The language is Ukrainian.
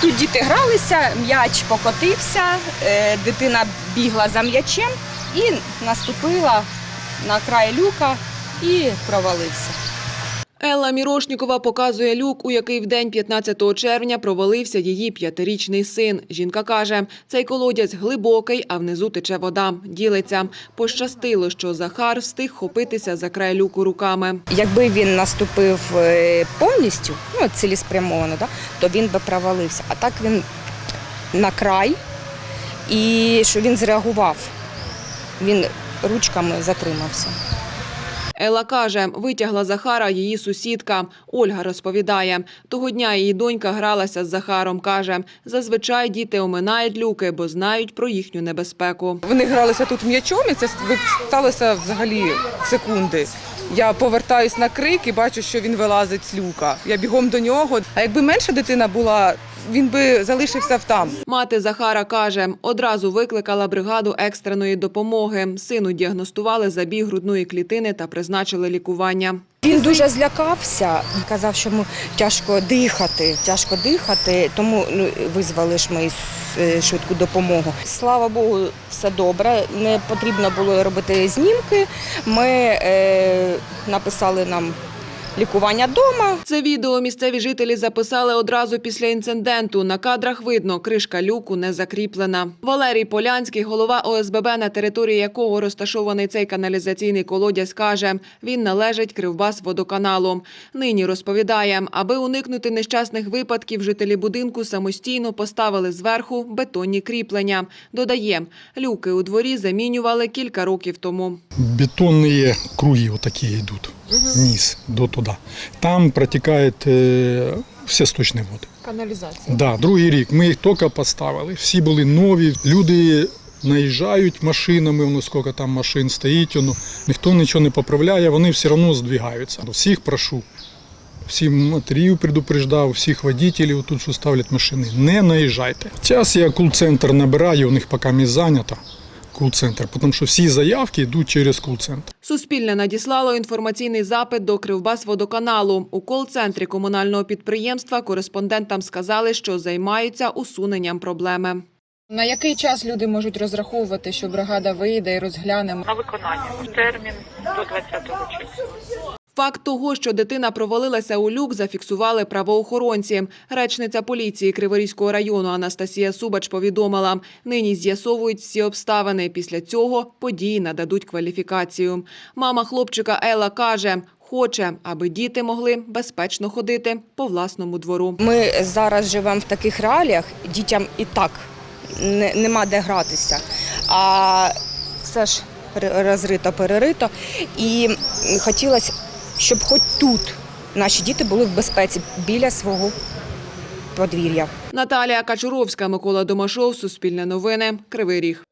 Тут діти гралися, м'яч покотився, е, дитина бігла за м'ячем і наступила на край люка і провалився. Елла Мірошнікова показує люк, у який в день 15 червня провалився її п'ятирічний син. Жінка каже, цей колодязь глибокий, а внизу тече вода. Ділиться. Пощастило, що Захар встиг хопитися за край люку руками. Якби він наступив е, повністю, ну цілеспрямовано, да, то він би провалився. А так він на край і що він зреагував. Він ручками затримався. Елла каже, витягла Захара її сусідка. Ольга розповідає, того дня її донька гралася з Захаром. Каже, зазвичай діти оминають люки, бо знають про їхню небезпеку. Вони гралися тут м'ячом, і це сталося взагалі секунди. Я повертаюсь на крик і бачу, що він вилазить з люка. Я бігом до нього. А якби менша дитина була, він би залишився в там. Мати Захара каже, одразу викликала бригаду екстреної допомоги. Сину діагностували забіг грудної клітини та призначили лікування. Він дуже злякався, казав, що йому тяжко дихати, тяжко дихати, тому ну, визвали ж ми е, швидку допомогу. Слава Богу, все добре. Не потрібно було робити знімки. Ми е, написали нам лікування вдома. Це відео місцеві жителі записали одразу після інциденту. На кадрах видно, кришка люку не закріплена. Валерій Полянський, голова ОСББ, на території якого розташований цей каналізаційний колодязь, каже, він належить Кривбас водоканалу. Нині розповідає, аби уникнути нещасних випадків, жителі будинку самостійно поставили зверху бетонні кріплення. Додає, люки у дворі замінювали кілька років тому. бетонные круги вот такие вниз до туда. Там протекает э, все сточні води. Каналізація. Да, другий рік. Ми їх тільки поставили. Всі були нові. Люди наїжджають машинами, воно скільки там машин стоїть, воно ніхто нічого не поправляє, вони все одно здвигаються. Всіх прошу. Всіх матерів предупреждав, всіх водителів тут, що ставлять машини. Не наїжджайте. Зараз я кул-центр набираю, у них поки місць зайнято. Кул-центр, тому що всі заявки йдуть через кул-центр. Суспільне надіслало інформаційний запит до Кривбасводоканалу. У кол-центрі комунального підприємства кореспондентам сказали, що займаються усуненням проблеми. На який час люди можуть розраховувати, що бригада вийде і розгляне? на виконання термін до 20 числа. Факт того, що дитина провалилася у люк, зафіксували правоохоронці. Речниця поліції Криворізького району Анастасія Субач повідомила, нині з'ясовують всі обставини. Після цього події нададуть кваліфікацію. Мама хлопчика Ела каже, хоче, аби діти могли безпечно ходити по власному двору. Ми зараз живемо в таких реаліях, дітям і так не, нема де гратися. А все ж розрито, перерито. І хотілося, щоб хоч тут наші діти були в безпеці біля свого подвір'я. Наталія Качуровська, Микола Домашов, Суспільне новини, Кривий Ріг.